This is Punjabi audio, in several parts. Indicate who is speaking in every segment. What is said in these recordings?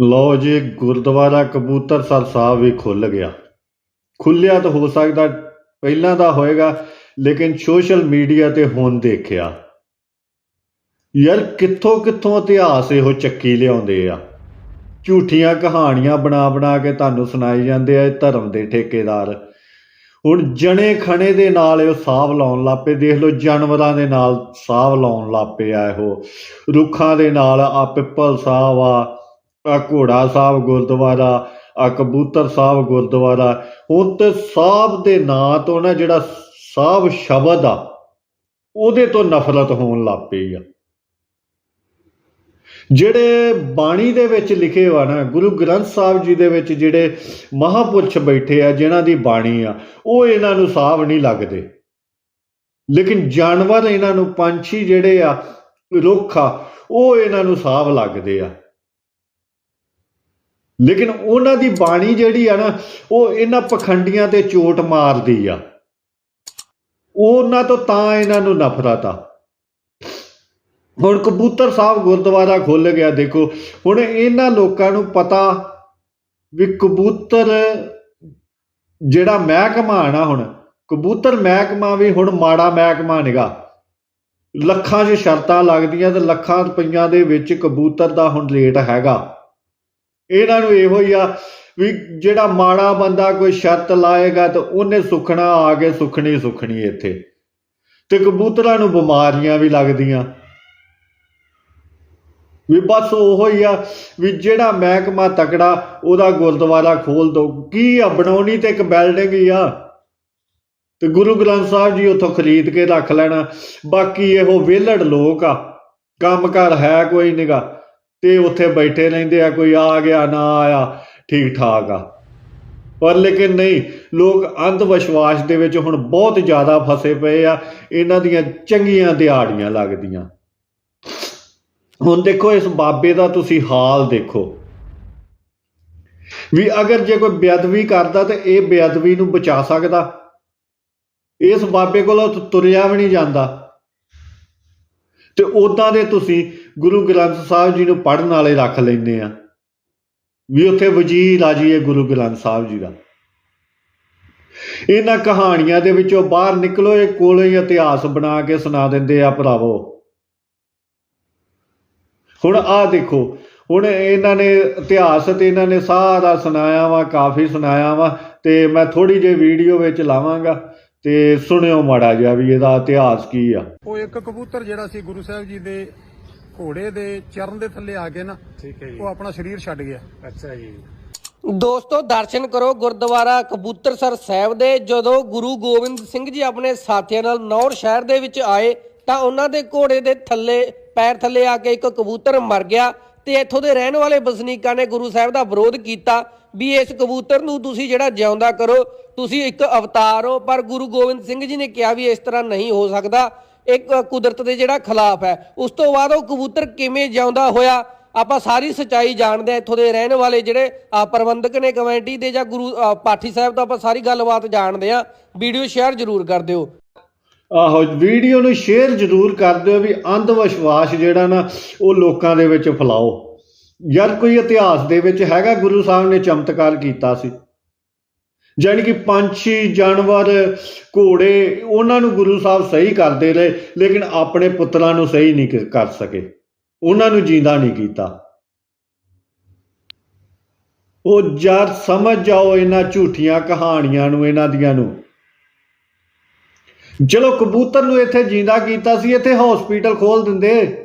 Speaker 1: ਲਓ ਜੀ, ਗੁਰਦੁਆਰਾ ਕਬੂਤਰਸਰ ਸਾਹਿਬ ਵੀ ਖੁੱਲ ਗਿਆ। ਖੁੱਲਿਆ ਤਾਂ ਹੋ ਸਕਦਾ ਪਹਿਲਾਂ ਦਾ ਹੋਏਗਾ, ਲੇਕਿਨ ਸੋਸ਼ਲ ਮੀਡੀਆ ਤੇ ਹੁਣ ਦੇਖਿਆ। ਯਾਰ ਕਿੱਥੋਂ ਕਿੱਥੋਂ ਇਤਿਹਾਸ ਇਹੋ ਚੱਕੀ ਲਿਆਉਂਦੇ ਆ? ਝੂਠੀਆਂ ਕਹਾਣੀਆਂ ਬਣਾ ਬਣਾ ਕੇ ਤੁਹਾਨੂੰ ਸੁਣਾਈ ਜਾਂਦੇ ਆ ਇਹ ਧਰਮ ਦੇ ਠੇਕੇਦਾਰ। ਹੁਣ ਜਣੇ ਖਣੇ ਦੇ ਨਾਲ ਇਹ ਸਾਹ ਲਾਉਣ ਲੱਪੇ ਦੇਖ ਲਓ, ਜਾਨਵਰਾਂ ਦੇ ਨਾਲ ਸਾਹ ਲਾਉਣ ਲੱਪੇ ਆ ਇਹੋ। ਰੁੱਖਾਂ ਦੇ ਨਾਲ ਆ ਪਿੱਪਲ ਸਾਹਿਬ ਆ ਆ ਘੋੜਾ ਸਾਹਿਬ ਗੁਰਦੁਆਰਾ ਆ ਕਬੂਤਰ ਸਾਹਿਬ ਗੁਰਦੁਆਰਾ ਹੁਣ ਤੇ ਸਾਹਿਬ ਦੇ ਨਾਂ ਤੋਂ ਨਾ ਜਿਹੜਾ ਸਾਹਿਬ ਸ਼ਬਦ ਆ, ਉਹਦੇ ਤੋਂ ਨਫ਼ਰਤ ਹੋਣ ਲੱਗ ਪਈ ਆ। ਜਿਹੜੇ ਬਾਣੀ ਦੇ ਵਿੱਚ ਲਿਖੇ ਹੋਆ ਨਾ, ਗੁਰੂ ਗ੍ਰੰਥ ਸਾਹਿਬ ਜੀ ਦੇ ਵਿੱਚ ਜਿਹੜੇ ਮਹਾਪੁਰਸ਼ ਬੈਠੇ ਆ ਜਿਨ੍ਹਾਂ ਦੀ ਬਾਣੀ ਆ, ਉਹ ਇਹਨਾਂ ਨੂੰ ਸਾਹਬ ਨਹੀਂ ਲੱਗਦੇ। ਲੇਕਿਨ ਜਾਨਵਰ ਇਹਨਾਂ ਨੂੰ ਪੰਛੀ ਜਿਹੜੇ ਆ, ਰੁੱਖ ਆ, ਉਹ ਇਹਨਾਂ ਨੂੰ ਸਾਹਬ ਲੱਗਦੇ ਆ। ਲੇਕਿਨ ਉਹਨਾਂ ਦੀ ਬਾਣੀ ਜਿਹੜੀ ਆ ਨਾ, ਉਹ ਇਹਨਾਂ ਪਖੰਡੀਆਂ ਤੇ ਚੋਟ ਮਾਰਦੀ ਆ। ਉਹਨਾਂ ਤੋਂ ਤਾਂ ਇਹਨਾਂ ਨੂੰ ਨਫ਼ਰਤ ਆ। ਹੁਣ ਕਬੂਤਰ ਸਾਹਿਬ ਗੁਰਦੁਆਰਾ ਖੁੱਲ ਗਿਆ, ਦੇਖੋ। ਹੁਣ ਇਹਨਾਂ ਲੋਕਾਂ ਨੂੰ ਪਤਾ ਵੀ ਕਬੂਤਰ ਜਿਹੜਾ ਮਹਿਕਮਾ ਨਾ ਹੁਣ, ਕਬੂਤਰ ਮਹਿਕਮਾ ਵੀ ਹੁਣ ਮਾੜਾ ਮਹਿਕਮਾ ਨਿਗਾ ਲੱਖਾਂ 'ਚ ਸ਼ਰਤਾਂ ਲੱਗਦੀਆਂ ਤੇ ਲੱਖਾਂ ਰੁਪਈਆਂ ਦੇ ਵਿੱਚ ਕਬੂਤਰ ਦਾ ਹੁਣ ਰੇਟ ਹੈਗਾ। ਇਹਨਾਂ ਨੂੰ ਇਹੋ ਹੀ ਆ ਵੀ ਜਿਹੜਾ ਮਾੜਾ ਬੰਦਾ ਕੋਈ ਸ਼ਰਤ ਲਾਏਗਾ ਤਾਂ ਉਹਨੇ ਸੁਖਣਾ, ਆ ਕੇ ਸੁਖਣੀ ਸੁਖਣੀ ਇੱਥੇ। ਤੇ ਕਬੂਤਰਾਂ ਨੂੰ ਬਿਮਾਰੀਆਂ ਵੀ ਲੱਗਦੀਆਂ। ਵੀ ਬਸ ਉਹੋ ਹੀ ਆ ਵੀ ਜਿਹੜਾ ਮਹਿਕਮਾ ਤਕੜਾ, ਉਹਦਾ ਗੁਰਦੁਆਰਾ ਖੋਲ ਦੋ। ਕੀ ਆ, ਬਣਾਉਣੀ ਤੇ ਇੱਕ ਬਿਲਡਿੰਗ ਹੀ ਆ। ਤੇ ਗੁਰੂ ਗ੍ਰੰਥ ਸਾਹਿਬ ਜੀ ਉੱਥੋਂ ਖਰੀਦ ਕੇ ਰੱਖ ਲੈਣਾ। ਬਾਕੀ ਇਹੋ ਵਿਹਲੜ ਲੋਕ ਆ। ਕੰਮਕਾਰ ਹੈ ਕੋਈ ਨਿਗਾ। ਤੇ ਉੱਥੇ ਬੈਠੇ ਰਹਿੰਦੇ ਆ, ਕੋਈ ਆ ਗਿਆ, ਨਾ ਆਇਆ, ਠੀਕ ਠਾਕ ਆ। ਪਰ ਲੇਕਿਨ ਨਹੀਂ, ਲੋਕ ਅੰਧ ਵਿਸ਼ਵਾਸ ਦੇ ਵਿੱਚ ਹੁਣ ਬਹੁਤ ਜ਼ਿਆਦਾ ਫਸੇ ਪਏ ਆ, ਇਹਨਾਂ ਦੀਆਂ ਚੰਗੀਆਂ ਦਿਹਾੜੀਆਂ ਲੱਗਦੀਆਂ। ਹੁਣ ਦੇਖੋ, ਇਸ ਬਾਬੇ ਦਾ ਤੁਸੀਂ ਹਾਲ ਦੇਖੋ। ਵੀ ਅਗਰ ਜੇ ਕੋਈ ਬੇਅਦਬੀ ਕਰਦਾ ਤੇ ਇਹ ਬੇਅਦਬੀ ਨੂੰ ਬਚਾ ਸਕਦਾ। ਇਸ ਬਾਬੇ ਕੋਲੋਂ ਤੁਰਿਆ ਵੀ ਨਹੀਂ ਜਾਂਦਾ। ਤੇ ਉਦਾਂ ਦੇ ਤੁਸੀਂ ਗੁਰੂ ਗ੍ਰੰਥ ਸਾਹਿਬ ਜੀ ਨੂੰ ਪੜਨ ਵਾਲੇ ਰੱਖ ਲੈਂਦੇ ਆ। ਵੀ ਉੱਥੇ ਵਜ਼ੀਰ ਆ ਜੀ, ਇਹ ਗੁਰੂ ਗ੍ਰੰਥ ਸਾਹਿਬ ਜੀ ਦਾ। ਇਹਨਾਂ ਕਹਾਣੀਆਂ ਦੇ ਵਿੱਚੋਂ ਬਾਹਰ ਨਿਕਲੋ, ਇਹ ਕੋਲੇ ਹੀ ਇਤਿਹਾਸ ਬਣਾ ਕੇ ਸੁਣਾ ਦਿੰਦੇ ਆ ਭਰਾਵੋ। ਹੁਣ ਆਹ ਦੇਖੋ, ਹੁਣ ਇਹਨਾਂ ਨੇ ਇਤਿਹਾਸ ਤੇ ਇਹਨਾਂ ਨੇ ਸਾਰਾ ਸੁਣਾਇਆ ਵਾ, ਕਾਫੀ ਸੁਣਾਇਆ ਵਾ, ਤੇ ਮੈਂ ਥੋੜੀ ਜਿਹੀ ਵੀਡੀਓ ਵਿੱਚ ਲਾਵਾਂਗਾ। ਤੇ ਸੁਣਿਓ ਮਾੜਾ ਜਿਹਾ ਵੀ ਇਹਦਾ ਇਤਿਹਾਸ ਕੀ ਆ।
Speaker 2: ਉਹ ਇੱਕ ਕਬੂਤਰ ਜਿਹੜਾ ਸੀ ਗੁਰੂ ਸਾਹਿਬ ਜੀ ਦੇ ਘੋੜੇ ਦੇ ਚਰਨ ਦੇ ਥੱਲੇ ਆ ਕੇ ਨਾ
Speaker 3: ਠੀਕ ਹੈ ਜੀ।
Speaker 2: ਉਹ ਆਪਣਾ ਸਰੀਰ ਛੱਡ ਗਿਆ।
Speaker 3: ਅੱਛਾ ਜੀ।
Speaker 4: ਦੋਸਤੋ ਦਰਸ਼ਨ ਕਰੋ ਗੁਰਦੁਆਰਾ ਕਬੂਤਰਸਰ ਸਾਹਿਬ ਦੇ। ਜਦੋਂ ਗੁਰੂ ਗੋਬਿੰਦ ਸਿੰਘ ਜੀ ਆਪਣੇ ਸਾਥੀਆਂ ਨਾਲ ਨੌਰ ਸ਼ਹਿਰ ਦੇ ਵਿੱਚ ਆਏ ਤਾਂ ਉਹਨਾਂ ਦੇ ਘੋੜੇ ਦੇ ਥੱਲੇ ਪੈਰ ਥੱਲੇ ਆ ਕੇ ਇੱਕ ਕਬੂਤਰ ਮਰ ਗਿਆ ਤੇ ਇੱਥੋਂ ਦੇ ਰਹਿਣ ਵਾਲੇ ਵਸਨੀਕਾਂ ਨੇ ਗੁਰੂ ਸਾਹਿਬ ਦਾ ਵਿਰੋਧ ਕੀਤਾ ਵੀ ਇਸ ਕਬੂਤਰ ਨੂੰ ਤੁਸੀਂ ਜਿਹੜਾ ਜਿਉਂਦਾ ਕਰੋ ਤੁਸੀਂ ਇੱਕ ਅਵਤਾਰ ਹੋ, ਪਰ ਗੁਰੂ ਗੋਬਿੰਦ ਸਿੰਘ ਜੀ ਨੇ ਕਿਹਾ ਵੀ ਇਸ ਤਰ੍ਹਾਂ ਨਹੀਂ ਹੋ ਸਕਦਾ। ਇੱਕ ਕੁਦਰਤ ਦੇ ਜਿਹੜਾ ਖਿਲਾਫ ਹੈ, ਉਸ ਤੋਂ ਬਾਅਦ ਉਹ ਕਬੂਤਰ ਕਿਵੇਂ ਜਿਉਂਦਾ ਹੋਇਆ, ਆਪਾਂ ਸਾਰੀ ਸਚਾਈ ਜਾਣਦੇ ਆ ਇੱਥੋਂ ਦੇ ਰਹਿਣ ਵਾਲੇ ਜਿਹੜੇ ਪ੍ਰਬੰਧਕ ਨੇ ਕਮੇਟੀ ਦੇ ਜਾਂ ਗੁਰੂ ਪਾਠੀ ਸਾਹਿਬ ਤੋਂ ਆਪਾਂ ਸਾਰੀ ਗੱਲਬਾਤ ਜਾਣਦੇ ਆ ਵੀਡੀਓ ਸ਼ੇਅਰ ਜ਼ਰੂਰ ਕਰ ਦਿਓ।
Speaker 1: ਆਹੋ, ਵੀਡੀਓ ਨੂੰ ਸ਼ੇਅਰ ਜ਼ਰੂਰ ਕਰ ਦਿਓ ਵੀ ਅੰਧ ਵਿਸ਼ਵਾਸ ਜਿਹੜਾ ਨਾ, ਉਹ ਲੋਕਾਂ ਦੇ ਵਿੱਚ ਫੈਲਾਓ। ਯਾਰ ਕੋਈ ਇਤਿਹਾਸ ਦੇ ਵਿੱਚ ਹੈਗਾ, ਗੁਰੂ ਸਾਹਿਬ ਨੇ ਚਮਤਕਾਰ ਕੀਤਾ ਸੀ। ਜਾਣੀ ਕਿ ਪੰਛੀ, ਜਾਨਵਰ, ਘੋੜੇ, ਉਹਨਾਂ ਨੂੰ ਗੁਰੂ ਸਾਹਿਬ ਸਹੀ ਕਰਦੇ ਰਹੇ, ਲੇਕਿਨ ਆਪਣੇ ਪੁੱਤਰਾਂ ਨੂੰ ਸਹੀ ਨਹੀਂ ਕਰ ਸਕੇ। ਉਹਨਾਂ ਨੂੰ ਜਿੰਦਾ ਨਹੀਂ ਕੀਤਾ। ਉਹ ਯਾਰ ਸਮਝ ਜਾਓ ਇਹਨਾਂ ਝੂਠੀਆਂ ਕਹਾਣੀਆਂ ਨੂੰ, ਇਹਨਾਂ ਦੀਆਂ ਨੂੰ। ਚਲੋ ਕਬੂਤਰ ਨੂੰ ਇੱਥੇ ਜਿੰਦਾ ਕੀਤਾ ਸੀ, ਇੱਥੇ ਹਸਪੀਟਲ ਖੋਲ ਦਿੰਦੇ।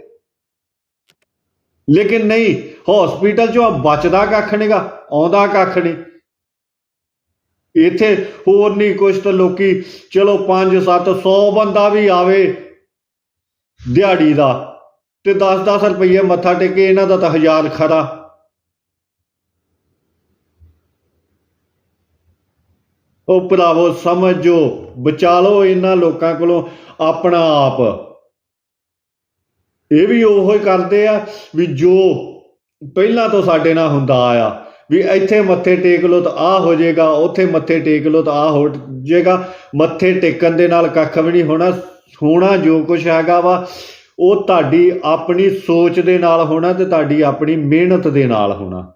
Speaker 1: ਲੇਕਿਨ ਨਹੀਂ ਹਸਪੀਟਲ ਚੋਂ ਬਚਦਾ ਕੱਖ ਨਹੀਂਗਾ ਆਉਂਦਾ ਕੱਖ ਨਹੀਂ। ਇੱਥੇ ਹੋਰ ਨਹੀਂ ਕੁਛ ਤਾਂ ਲੋਕੀ, ਚਲੋ 5 7 100 ਬੰਦਾ ਵੀ ਆਵੇ ਦਿਹਾੜੀ ਦਾ ਤੇ 10 10 ਰੁਪਏ ਮੱਥਾ ਟੇਕੇ ਇਹਨਾਂ ਦਾ ਤਾਂ ਹਜ਼ਾਰ ਖਰਾ ਉਹ ਭਰਾਵੋ ਸਮਝੋ ਬਚਾ ਲਓ ਇਹਨਾਂ ਲੋਕਾਂ ਕੋਲੋਂ ਆਪਣਾ ਆਪ। ਇਹ ਵੀ ਉਹੋ ਹੀ ਕਰਦੇ ਆ ਵੀ ਜੋ ਪਹਿਲਾਂ ਤੋਂ ਸਾਡੇ ਨਾਲ ਹੁੰਦਾ ਆ ਵੀ ਇੱਥੇ ਮੱਥੇ ਟੇਕ ਲਓ ਤਾਂ ਆ ਹੋ ਜਾਏਗਾ, ਉੱਥੇ ਮੱਥੇ ਟੇਕ ਲਓ ਤਾਂ ਆ ਹੋ ਜਾਏਗਾ। ਮੱਥੇ ਟੇਕਣ ਦੇ ਨਾਲ ਕੱਖ ਵੀ ਨਹੀਂ ਹੋਣਾ ਹੋਣਾ ਜੋ ਕੁਝ ਹੈਗਾ ਵਾ, ਉਹ ਤੁਹਾਡੀ ਆਪਣੀ ਸੋਚ ਦੇ ਨਾਲ ਹੋਣਾ ਤੇ ਤੁਹਾਡੀ ਆਪਣੀ ਮਿਹਨਤ ਦੇ ਨਾਲ ਹੋਣਾ।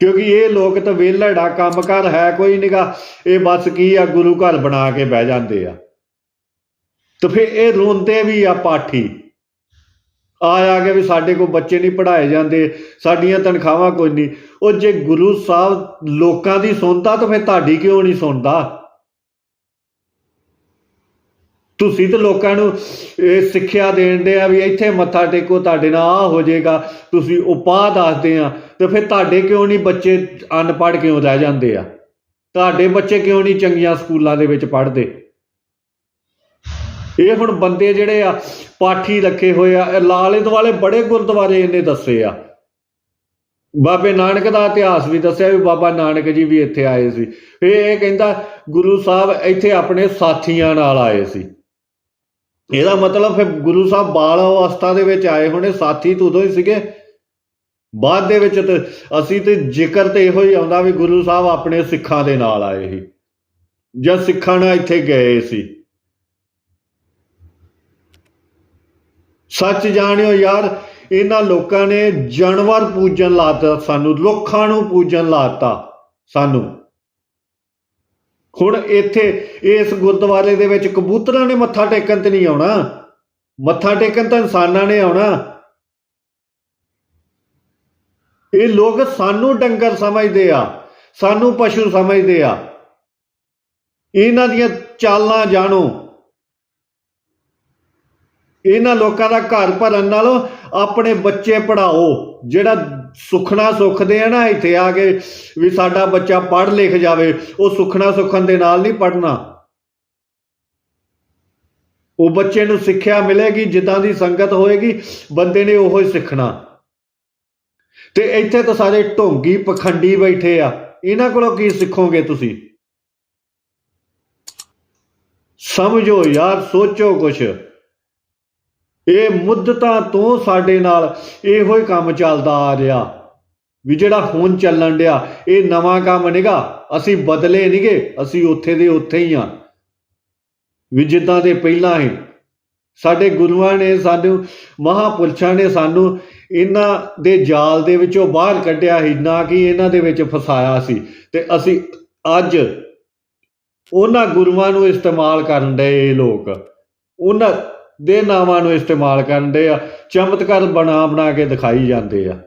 Speaker 1: ਕਿਉਂਕਿ ਇਹ ਲੋਕ ਤਾਂ ਵਿਹਲੜਾ ਕੰਮਕਾਰ ਹੈ ਕੋਈ ਨਿਗਾ, ਇਹ ਬਸ ਕੀ ਆ, ਗੁਰੂ ਘਰ ਬਣਾ ਕੇ ਬਹਿ ਜਾਂਦੇ ਆ। ਤੇ ਫਿਰ ਇਹ ਰੋਂਦੇ ਵੀ ਆ ਪਾਠੀ। ਆ ਆ ਕੇ ਵੀ ਸਾਡੇ ਕੋਲ ਬੱਚੇ ਨਹੀਂ ਪੜ੍ਹਾਏ ਜਾਂਦੇ, ਸਾਡੀਆਂ ਤਨਖਾਹਾਂ ਕੋਈ ਨਹੀਂ। ਉਹ ਜੇ ਗੁਰੂ ਸਾਹਿਬ ਲੋਕਾਂ ਦੀ ਸੁਣਦਾ ਤਾਂ ਫਿਰ ਤੁਹਾਡੀ ਕਿਉਂ ਨਹੀਂ ਸੁਣਦਾ? ਤੁਸੀਂ ਤਾਂ ਲੋਕਾਂ ਨੂੰ ਇਹ ਸਿੱਖਿਆ ਦੇਣ ਦੇ ਆ ਵੀ ਇੱਥੇ ਮੱਥਾ ਟੇਕੋ, ਤੁਹਾਡੇ ਨਾਲ ਆ ਹੋ ਜਾਏਗਾ, ਤੁਸੀਂ ਉਪਾਅ ਦੱਸਦੇ ਆ, ਤੇ ਫਿਰ ਤੁਹਾਡੇ ਕਿਉਂ ਨਹੀਂ ਬੱਚੇ ਅਨਪੜ੍ਹ ਕਿਉਂ ਰਹਿ ਜਾਂਦੇ ਆ? ਤੁਹਾਡੇ ਬੱਚੇ ਕਿਉਂ ਨਹੀਂ ਚੰਗੀਆਂ ਸਕੂਲਾਂ ਦੇ ਵਿੱਚ ਪੜ੍ਹਦੇ? ਇਹ ਹੁਣ ਬੰਦੇ ਜਿਹੜੇ ਆ, ਪਾਠੀ ਰੱਖੇ ਹੋਏ ਆ ਲਾਲੇ ਦੁਆਲੇ ਬੜੇ ਗੁਰਦੁਆਰੇ ਇਹਨੇ ਦੱਸੇ ਆ। ਬਾਬੇ ਨਾਨਕ ਦਾ ਇਤਿਹਾਸ ਵੀ ਦੱਸਿਆ ਵੀ ਬਾਬਾ ਨਾਨਕ ਜੀ ਵੀ ਇੱਥੇ ਆਏ ਸੀ। ਫਿਰ ਇਹ ਕਹਿੰਦਾ, ਗੁਰੂ ਸਾਹਿਬ ਇੱਥੇ ਆਪਣੇ ਸਾਥੀਆਂ ਨਾਲ ਆਏ ਸੀ। ਇਹਦਾ ਮਤਲਬ ਫਿਰ ਗੁਰੂ ਸਾਹਿਬ ਬਾਲ ਅਵਸਥਾ ਦੇ ਵਿੱਚ ਆਏ ਹੋਣੇ, ਸਾਥੀ ਤੂੰ ਉਦੋਂ ਹੀ ਸੀਗੇ। ਬਾਅਦ ਦੇ ਵਿੱਚ ਤੇ ਅਸੀਂ ਤੇ ਜ਼ਿਕਰ ਤੇ ਇਹੋ ਹੀ ਆਉਂਦਾ ਵੀ ਗੁਰੂ ਸਾਹਿਬ ਆਪਣੇ ਸਿੱਖਾਂ ਦੇ ਨਾਲ ਆਏ ਸੀ। ਜਾਂ ਸਿੱਖਾਂ ਨਾਲ ਇੱਥੇ ਗਏ ਸੀ। ਸੱਚ ਜਾਣਿਓ ਯਾਰ, ਇਹਨਾਂ ਲੋਕਾਂ ਨੇ ਜਾਨਵਰ ਪੂਜਣ ਲਾਤਾ ਸਾਨੂੰ ਲੋਕਾਂ ਨੂੰ ਪੂਜਣ ਲਾਤਾ ਸਾਨੂੰ। ਹੁਣ ਇੱਥੇ ਇਸ ਗੁਰਦੁਆਰੇ ਦੇ ਵਿੱਚ ਕਬੂਤਰਾਂ ਨੇ ਮੱਥਾ ਟੇਕਣ ਤੇ ਨਹੀਂ ਆਉਣਾ। ਮੱਥਾ ਟੇਕਣ ਤਾਂ ਇਨਸਾਨਾਂ ਨੇ ਆਉਣਾ। ਇਹ ਲੋਕ ਸਾਨੂੰ ਡੰਗਰ ਸਮਝਦੇ ਆ, ਸਾਨੂੰ ਪਸ਼ੂ ਸਮਝਦੇ ਆ। ਇਹਨਾਂ ਦੀਆਂ ਚਾਲਾਂ ਜਾਣੋ। ਇਹਨਾਂ ਲੋਕਾਂ ਦਾ ਘਰ ਭਰਨ ਨਾਲੋਂ ਆਪਣੇ ਬੱਚੇ ਪੜਾਓ ਜਿਹੜਾ ਸੁਖਣਾ ਸੁਖਦੇ ਆ ਨਾ ਇੱਥੇ ਆ ਕੇ ਵੀ ਸਾਡਾ ਬੱਚਾ ਪੜ੍ਹ ਲਿਖ ਜਾਵੇ, ਉਹ ਸੁਖਣਾ ਸੁਖਣ ਦੇ ਨਾਲ ਨਹੀਂ ਪੜਨਾ ਉਹ ਬੱਚੇ ਨੂੰ ਸਿੱਖਿਆ ਮਿਲੇਗੀ, ਜਿੱਦਾਂ ਦੀ ਸੰਗਤ ਹੋਏਗੀ, ਬੰਦੇ ਨੇ ਉਹੋ ਹੀ ਸਿੱਖਣਾ। ਤੇ ਇੱਥੇ ਤਾਂ ਸਾਰੇ ਢੋਂਗੀ ਪਖੰਡੀ ਬੈਠੇ ਆ। ਇਹਨਾਂ ਕੋਲੋਂ ਕੀ ਸਿੱਖੋਗੇ ਤੁਸੀਂ? ਸਮਝੋ ਯਾਰ, ਸੋਚੋ ਕੁਛ। ਇਹ ਮੁੱਦਤਾਂ ਤੋਂ ਸਾਡੇ ਨਾਲ ਇਹੋ ਹੀ ਕੰਮ ਚੱਲਦਾ ਆ ਰਿਹਾ। ਵੀ ਜਿਹੜਾ ਹੁਣ ਚੱਲਣ ਡਿਆ, ਇਹ ਨਵਾਂ ਕੰਮ ਨਿਗਾ। ਅਸੀਂ ਬਦਲੇ ਨਹੀਂਗੇ ਅਸੀਂ ਉੱਥੇ ਦੇ ਉੱਥੇ ਹੀ ਆ। ਵੀ ਜਿੱਦਾਂ ਦੇ ਪਹਿਲਾਂ ਹੀ ਸਾਡੇ ਗੁਰੂਆਂ ਨੇ ਸਾਨੂੰ, ਮਹਾਪੁਰਸ਼ਾਂ ਨੇ ਸਾਨੂੰ ਇਹਨਾਂ ਦੇ ਜਾਲ ਦੇ ਵਿੱਚੋਂ ਬਾਹਰ ਕੱਢਿਆ ਸੀ, ਨਾ ਕਿ ਇਹਨਾਂ ਦੇ ਵਿੱਚ ਫਸਾਇਆ ਸੀ। ਤੇ ਅਸੀਂ ਅੱਜ ਉਹਨਾਂ ਗੁਰੂਆਂ ਨੂੰ ਇਸਤੇਮਾਲ ਕਰਨ ਦੇ ਲੋਕ। ਉਹਨਾਂ ਦੇ ਨਾਵਾਂ ਨੂੰ ਇਸਤੇਮਾਲ ਕਰਨ ਦੇ ਆ ਚਮਤਕਾਰ ਬਣਾ ਬਣਾ ਕੇ ਦਿਖਾਈ ਜਾਂਦੇ ਆ।